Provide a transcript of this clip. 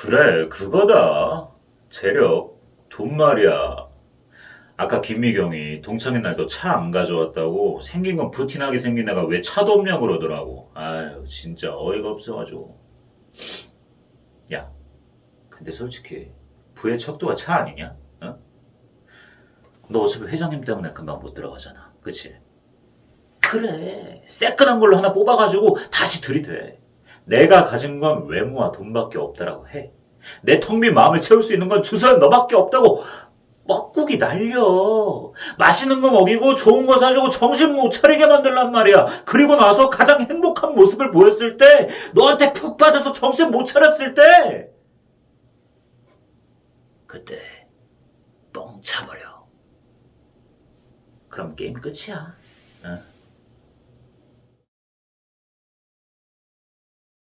그래, 그거다. 재력, 돈 말이야. 아까 김미경이 동창회 날도 차 안 가져왔다고 생긴 건 부티나게 생긴 애가 왜 차도 없냐고 그러더라고. 아유, 진짜 어이가 없어가지고. 야, 근데 솔직히 부의 척도가 차 아니냐? 어? 너 어차피 회장님 때문에 금방 못 들어가잖아. 그치? 그래. 새끈한 걸로 하나 뽑아가지고 다시 들이대. 내가 가진 건 외모와 돈밖에 없다라고 해. 내 텅 빈 마음을 채울 수 있는 건 주소연 너밖에 없다고 뻐꾸기 날려. 맛있는 거 먹이고 좋은 거 사주고 정신 못 차리게 만들란 말이야. 그리고 나서 가장 행복한 모습을 보였을 때 너한테 푹 빠져서 정신 못 차렸을 때 그때 뻥 차버려. 그럼 게임 끝이야. 어.